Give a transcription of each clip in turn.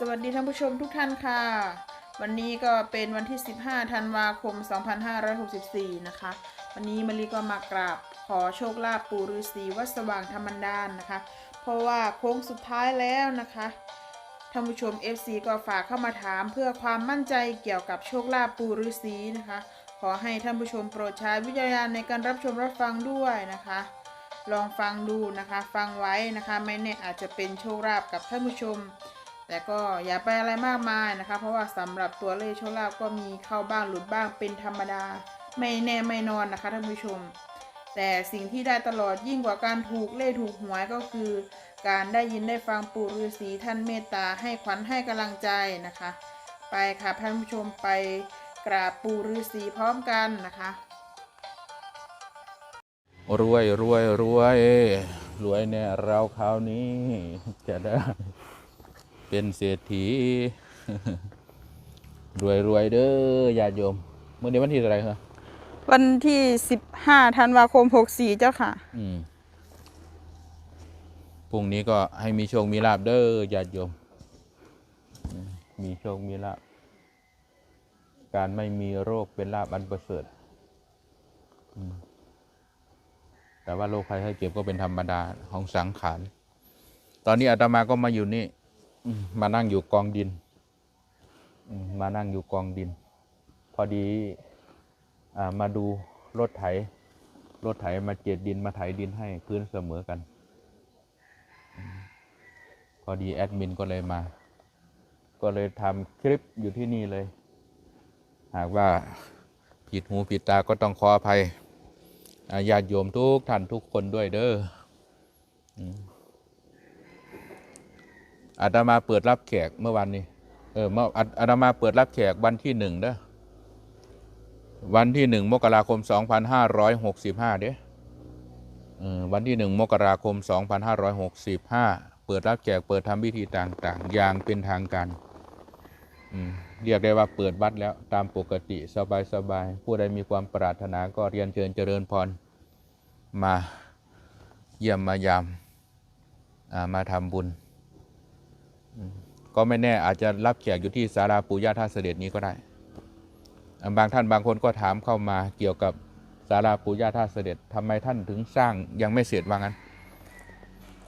สวัสดีท่านผู้ชมทุกท่านค่ะ วันนี้ก็เป็นวันที่ 15 ธันวาคม 2564 นะคะ วันนี้มารีก็มากราบขอโชคลาภปู่ฤาษีวัดสว่างธรรมดานนะคะ เพราะว่าโค้งสุดท้ายแล้วนะคะท่านผู้ชม FC ก็ฝากเข้ามาถามเพื่อความมั่นใจเกี่ยวกับโชคลาภปู่ฤาษีนะคะ ขอให้ท่านผู้ชมโปรดใช้วิจารณญาณในการรับชมรับฟังด้วยนะคะ ลองฟังดูนะคะ ฟังไว้นะคะ ไม่แน่อาจจะเป็นโชคลาภกับท่านผู้ชม แต่ก็อย่าไปอะไรมากมายนะคะ เพราะว่าสำหรับตัวเลขโชคลาภก็มีเข้าบ้างหลุดบ้างเป็นธรรมดา ไม่แน่ไม่นอนนะคะท่านผู้ชม แต่สิ่งที่ได้ตลอดยิ่งกว่าการถูกเลขถูกหวยก็คือ การได้ยินได้ฟังปู่ฤาษีท่านเมตตาให้ขวัญให้กำลังใจนะคะ ไปค่ะท่านผู้ชมไปกราบปู่ฤาษีพร้อมกันนะคะรวยรวยรวยรวยเนี่ยเราคราวนี้จะได้ เป็นเศรษฐีรวยรวยเด้อญาติโยมเมื่อนี้วันที่อะไรครับวันที่15ธันวาคม64เจ้าค่ะ อืมพรุ่งนี้ก็ให้มีโชคมีลาบเด้อญาติโยมอืมมีโชคมีลาบการไม่มีโรคเป็นลาบอันประเสริฐอืมแต่ว่าโรคภัยไข้เจ็บก็เป็นธรรมดาของสังขาร ตอนนี้อาตมาก็มาอยู่นี่อื มานั่งอยู่กองดิน มานั่งอยู่กองดิน พอดีอมาดูรถไถ รถไถมาเจ็ดดินมาไถดินให้พื้นเสมอกันอพอดีแอดมินก็เลยมา ก็เลยทำคลิปอยู่ที่นี่เลย หากว่าผิดหูผิดตาก็ต้องขออภัยญาติโยมทุกท่านทุกคนด้วยเด้อ อาตมาเปิดรับแขกเมื่อวันนี้ เออเมื่ออาอาตมาเปิดรับแขกวันที่หนึ่งเด้อวันที่หนึ่งมกราคม2565เด้เออวันที่หนึ่งมกราคม2565เปิดรับแขกเปิดทำพิธีต่างๆ อย่างเป็นทางการเรียกได้ว่าเปิดวัดแล้วตามปกติสบายๆผู้ใดมีความปรารถนาก็เรียนเชิญเจริญพรมาเยี่ยมมายามมาทำบุญ ก็ไม่แน่อาจจะรับแขกอยู่ที่ศาลาปู่ย่าท่าเสด็จนี้ก็ได้ บางท่านบางคนก็ถามเข้ามาเกี่ยวกับศาลาปู่ย่าท่าเสด็จทำไมท่านถึงสร้างยังไม่เสร็จว่างั้น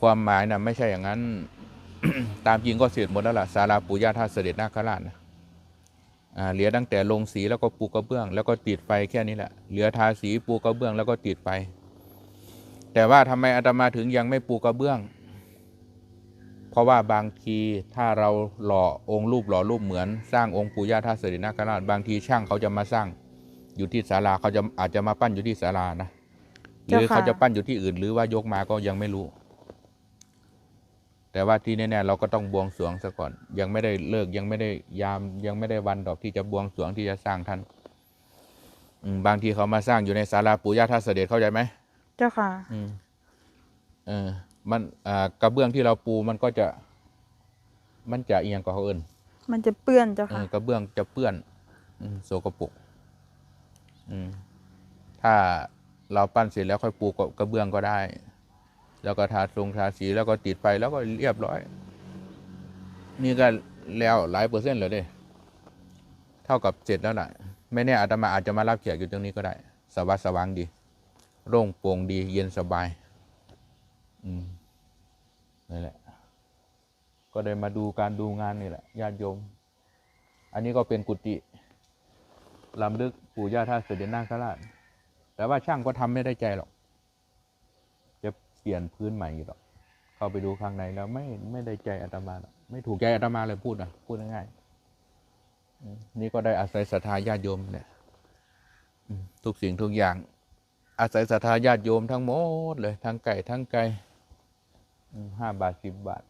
ความหมายนะไม่ใช่อย่างนั้น ตามจริงก็เสร็จหมดแล้วล่ะศาลาปู่ย่าท่าเสด็จนาคราชนะเหลือตั้งแต่ลงสีแล้วก็ปูกระเบื้อง แล้วก็ติดไฟแค่นี้แหละเหลือทาสีปูกระเบื้องแล้วก็ติดไฟ แต่ว่าทำไมอาตมาถึงยังไม่ปูกระเบื้อง เพราะว่าบางทีถ้าเราหล่อองค์รูปหล่อรูปเหมือน สร้างองค์ปู่ย่าท่าเสด็จนาคราชบางทีช่างเขาจะมาสร้างอยู่ที่ศาลาเขาจะอาจจะมาปั้นอยู่ที่ศาลานะหรือเจ้าค่ะเขาจะปั้นอยู่ที่อื่น หรือว่ายกมาก็ยังไม่รู้ แต่ว่าที่แน่ๆเราก็ต้องบวงสรวงซะก่อน ยังไม่ได้เลิกยังไม่ได้ยามยังไม่ได้วันดอกที่จะบวงสรวงที่จะสร้างท่านอืมบางทีเขามาสร้างอยู่ในศาลาปู่ย่าท่าเสด็จเข้าใจไหมเจ้าค่ะ อืม เออมันอ่ากระเบื้องที่เราปูมันก็จะ มันจะเอียงกับเขาเอินมันจะเปื้อนเจ้าเอค่ะ อกระเบื้องจะเปื้อน อืมโสกปรกอืมถ้าเราปั้นเสร็จแล้วค่อยปูกระเบื้องก็ได้ แล้วก็ทาทรงทาสีแล้วก็ติดไฟแล้วก็เรียบร้อย นี่ก็แล้วหลายเปอร์เซ็นต์เลยเด้เท่ากับเสร็จแล้วล่ะ ไม่แน่อาตมาอาจจะมารับแขกอยู่ตรงนี้ก็ได้ สว่างสว่างดี โล่งโปร่งดี เย็นสบาย อืมนี่แหละ ก็ได้มาดูการดูงานนี่แหละญาติโยม อันนี้ก็เป็นกุฏิลำลึกปู่ย่าท่าเสด็จนาคราชแต่ว่าช่างก็ทำไม่ได้ใจหรอก จะเปลี่ยนพื้นใหม่อยู่หรอก เข้าไปดูข้างในแล้วไม่ไม่ได้ใจอาตมาหรอกไม่ถูกใจอาตมาเลยพูดนะพูดง่ายๆนี่ก็ได้อาศัยศรัทธาญาติโยมเนี่ยทุกสิ่งทุกอย่าง อาศัยศรัทธาญาติโยมทั้งหมดเลยทั้งไก่ทั้งไก่ ห้าบาทสิบบาท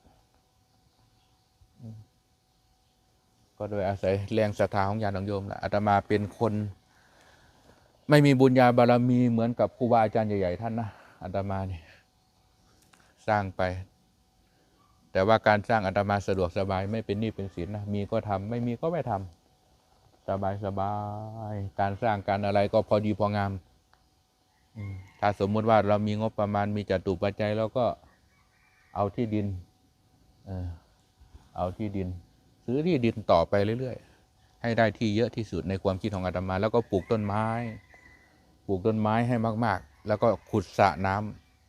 ก็โดยอาศัยแรงศรัทธาของญาติโยมแหละอาตมาเป็นคน ไม่มีบุญญาบารมีเหมือนกับครูบาอาจารย์ใหญ่ ๆ ท่านนะอาตมาเนี่ยสร้างไป แต่ว่าการสร้างอาตมาสะดวกสบาย ไม่เป็นหนี้เป็นสินนะมีก็ทำไม่มีก็ไม่ทำสบายสบายการสร้างการอะไรก็พอดีพองามถ้าสมมุติว่าเรามีงบประมาณมีจัตุปัจจัยเราก็ เอาที่ดินเออเอาที่ดิน ซื้อที่ดินต่อไปเรื่อยๆ ให้ได้ที่เยอะที่สุดในความคิดของอาตมา แล้วก็ปลูกต้นไม้ ปลูกต้นไม้ให้มาก ๆ แล้วก็ขุดสระน้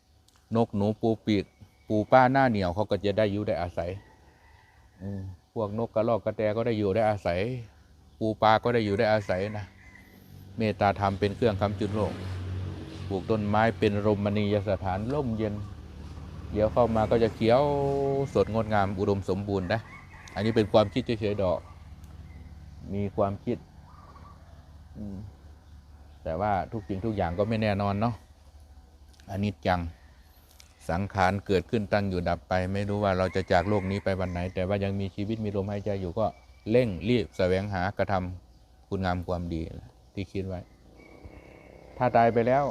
ำนกหนูปูปีก ปูป้าหน้าเหนียวเขาก็จะได้อยู่ได้อาศัยพวกนกกระรอกกระแตก็ได้อยู่ได้อาศัย ปูปลาก็ได้อยู่ได้อาศัยนะเมตตาธรรมเป็นเครื่องคำจุนโลกปลูกต้นไม้เป็นรมณียสถานร่มเย็น เดี๋ยวเข้ามาก็จะเขียวสดงดงามอุดมสมบูรณ์นะอันนี้เป็นความคิดเฉยๆดอก มีความคิด แต่ว่าทุกสิ่งทุกอย่างก็ไม่แน่นอนเนาะอันนี้จังสังขารเกิดขึ้นตั้งอยู่ดับไป ไม่รู้ว่าเราจะจากโลกนี้ไปวันไหน แต่ว่ายังมีชีวิตมีลมหายใจอยู่ก็เร่งรีบแสวงหากระทำคุณงามความดีที่คิดไว้ ถ้าตายไปแล้ว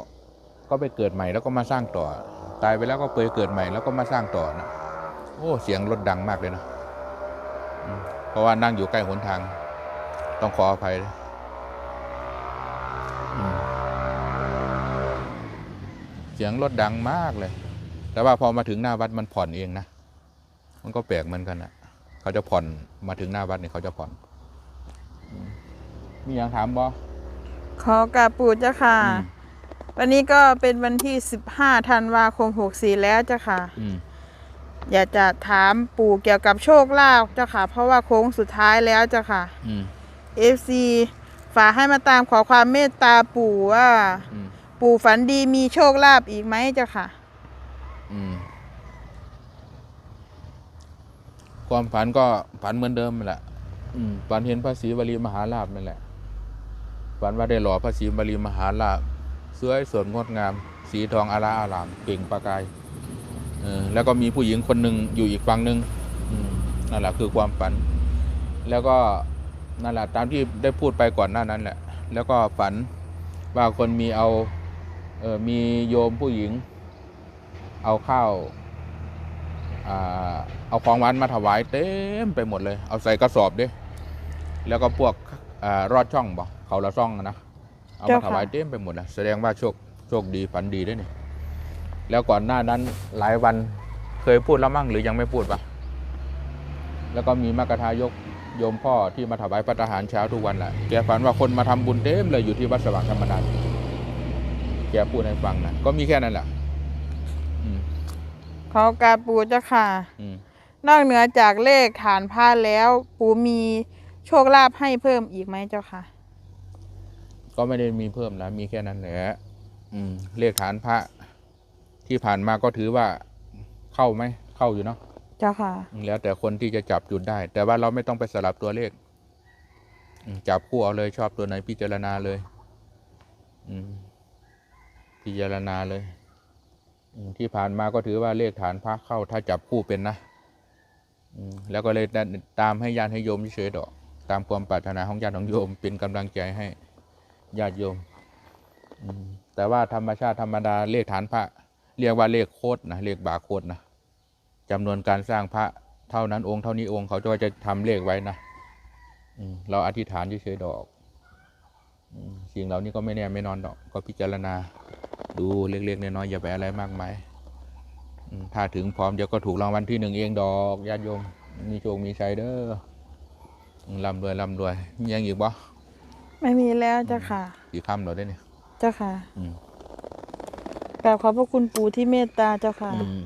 ก็ไปเกิดใหม่แล้วก็มาสร้างต่อ ตายไปแล้วก็ไปเกิดใหม่แล้วก็มาสร้างต่อนะโอ้เสียงรถดังมากเลยนะอืมเพราะว่านั่งอยู่ใกล้หนทาง ต้องขออภัยเลยอืมเสียงรถดังมากเลย แต่ว่าพอมาถึงหน้าวัดมันผ่อนเองนะ มันก็แปลกเหมือนกันนะเขาจะผ่อนมาถึงหน้าวัดเนี่ยเขาจะผ่อนอืมมีอย่างถามบอขอกราบปู่เจ้าค่ะอืม วันนี้ก็เป็นวันที่ 15ธันวาคม 64 แล้วเจ้าค่ะ อืมอยากจะถามปู่เกี่ยวกับโชคลาภเจ้าค่ะ เพราะว่าโค้งสุดท้ายแล้วเจ้าค่ะ อืม FC ฝากให้มาตามขอความเมตตาปู่ว่า อืม ปู่ฝันดีมีโชคลาภอีกไหมเจ้าค่ะ อืม ความฝันก็ฝันเหมือนเดิมนั่นแหละอืมฝันเห็นพระศรีวลีมหาราชนั่นแหละฝันว่าได้หล่อพระศรีวลีมหาราช สวยสดงดงาม สีทองอาราอารามเปล่งประกายแล้วก็มีผู้หญิงคนหนึ่งอยู่อีกฝั่งหนึ่งนั่นแหละคือความฝัน แล้วก็นั่นแหละตามที่ได้พูดไปก่อนหน้านั้นแหละ แล้วก็ฝันว่าคนมีเอาเออมีโยมผู้หญิง เอาข้าวอาเอาของหวานมาถวายเต็มไปหมดเลย เอาใส่กระสอบด้วยแล้วก็พวกอรอดช่องบอกเขาละช่องนะ เอามาเจ้าถค่ะวายเต็มไปหมดนะแสดงว่าโชคโชคดีฝันดีด้วยนี่แล้วก่อนหน้านั้นหลายวันเคยพูดแล้วมั่งหรือยังไม่พูดปะแล้วก็มีมกทายกโยมพ่อที่มาถวายพระทหารเช้าทุกวันแหละแกฝันว่าคนมาทำบุญเต็มเลยอยู่ที่วัดสว่างธรรมดาแกพูดให้ฟังนะก็มีแค่นั้นแหละอืมขอกราบปู่เจ้าค่ะอืมนอกเหนือจากเลขฐานผ้าแล้ว ปู่มีโชคลาภให้เพิ่มอีกไหมเจ้าค่ะ ก็ไม่ได้มีเพิ่มนะมีแค่นั้นแหละอืมเลขฐานพระที่ผ่านมาก็ถือว่าเข้าไหมเข้าอยู่เนาะเจ้าค่ะอืมแล้วแต่คนที่จะจับจุดได้ แต่ว่าเราไม่ต้องไปสลับตัวเลขอืมจับคู่เอาเลยชอบตัวไหนพิจารณาเลยอืมพิจารณาเลยอืมที่ผ่านมาก็ถือว่าเลขฐานพระเข้า ถ้าจับคู่เป็นนะอืมแล้วก็เลยตามให้ญาติให้โยมเฉยๆดอก ตามความปรารถนาของญาติของโยมเป็นกำลังใจให้ ญาติโยม แต่ว่าธรรมชาติธรรมดาเลขฐานพระ เรียกว่าเลขโคดนะเลขบาโคดนะจำนวนการสร้างพระเท่านั้นองค์เท่านี้องค์เขาจะจะทำเลขไว้นะเราอธิษฐานเฉยๆดอกสิ่งเหล่านี้ก็ไม่แน่ไม่นอนดอก ก็พิจารณา ดูเล็กๆน้อยๆอย่าไปอะไรมากมายอืมถ้าถึงพร้อมเดี๋ยวก็ถูกรางวัลที่หนึ่งเองดอกญาติโยม มีโชคมีชัยเด้ออืมร่ำรวยร่ำรวยยังอีกบ่ ไม่มีแล้วเจ้าค่ะกี่คำเราได้เนี่ย เจ้าค่ะอืม กราบขอบพระคุณปู่ที่เมตตาเจ้าค่ะ อืม